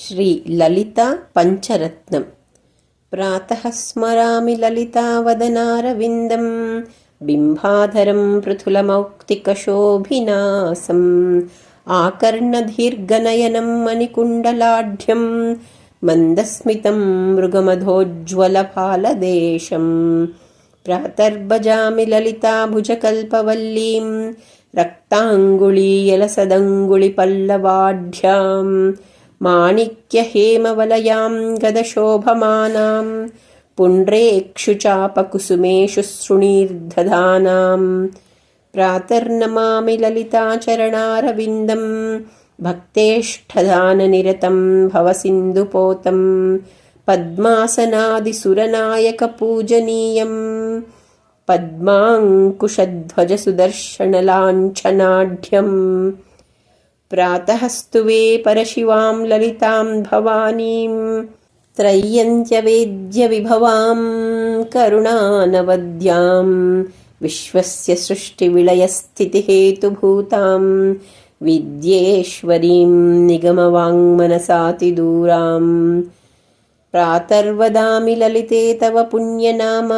श्रीललिता पञ्चरत्नम्। प्रातः स्मरामि ललितावदनारविन्दम् बिम्बाधरं पृथुलमौक्तिकशोभिनासम्। आकर्णदीर्घनयनं मणिकुण्डलाढ्यं मन्दस्मितं मृगमधोज्ज्वलफालदेशम्। प्रातर्भजामि ललिताभुजकल्पवल्लीं रक्ताङ्गुलीयलसदङ्गुलिपल्लवाढ्याम् माणिक्यहेमवलयां गदशोभमानां पुण्ड्रेक्षुचापकुसुमेषु सृणीर्दधानाम् प्रातर्नमामि ललिताचरणारविन्दम् भक्तेष्ठदाननिरतं भवसिन्धुपोतं पद्मासनादिसुरनायकपूजनीयम् पद्माङ्कुशध्वजसुदर्शनलाञ्छनाढ्यम् प्रातः स्तुवे परशिवां ललितां भवानीं त्रय्यन्त्यवेद्यविभवां करुणानवद्यां विश्वस्य सृष्टिविलयस्थितिहेतुभूतां विद्येश्वरीं निगमवाङ्मनसातिदूराम् प्रातर्वदामि ललिते तव पुण्यनाम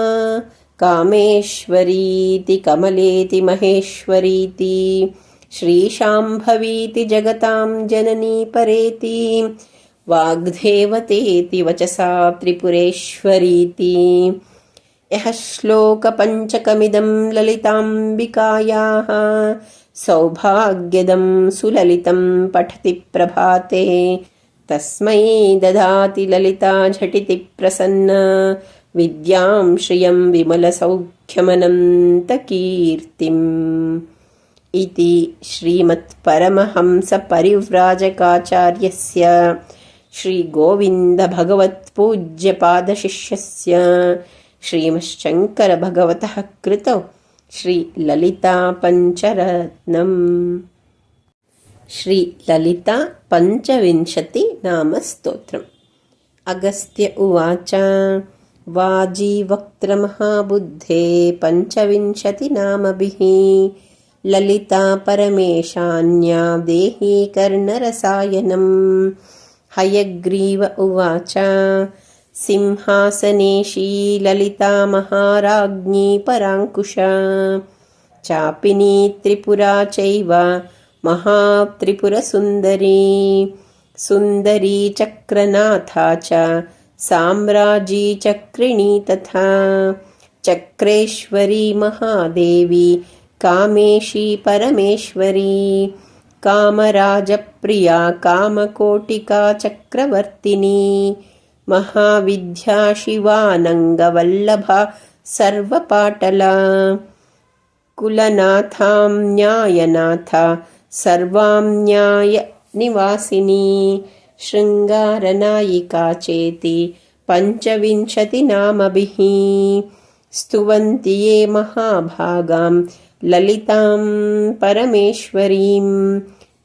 कामेश्वरीति कमलेति महेश्वरीति श्रीशाम्भवीति जगतां जननी परेति वाग्देवतेति वचसा त्रिपुरेश्वरीति। यः श्लोकपञ्चकमिदं ललिताम्बिकायाः सौभाग्यदं सुललितं पठति प्रभाते। तस्मै ददाति ललिता झटिति प्रसन्न विद्यां श्रियं विमलसौख्यमनन्तकीर्तिम् इति श्रीमत्परमहंसपरिव्राजकाचार्यस्य श्रीगोविन्दभगवत्पूज्यपादशिष्यस्य श्रीमश्शङ्करभगवतः कृतौ श्रीललितापञ्चरत्नम् श्रीललिता पञ्चविंशतिनामस्तोत्रम् अगस्त्य उवाच वाजीवक्त्रमहाबुद्धे पञ्चविंशतिनामभिः ललिता परमेशान्या देही कर्णरसायनम् हयग्रीव उवाच सिंहासनेशी ललिता महाराज्ञी पराङ्कुशा। चापिनी त्रिपुरा चैव महात्रिपुरसुन्दरी। सुन्दरी चक्रनाथा च साम्राजी चक्रिणी तथा। चक्रेश्वरी महादेवी कामेशी परमेश्वरी। कामराजप्रिया कामकोटिका चक्रवर्तिनी। महाविद्या शिवानङ्गवल्लभा सर्वपाटला। कुलनाथां न्यायनाथा सर्वां न्यायनिवासिनी शृङ्गारनायिका चेति पञ्चविंशतिनामभिः। स्तुवन्ति ये महाभागां ललितां परमेश्वरीं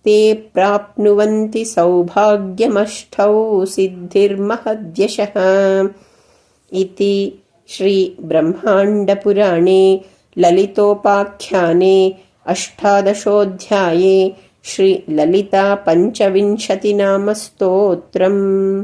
ते प्राप्नुवन्ति सौभाग्यमष्टौ सिद्धिर्महद्यशः। इति श्रीब्रह्माण्डपुराणे ललितोपाख्याने अष्टादशोऽध्याये श्रीललितापञ्चविंशतिनामस्तोत्रम्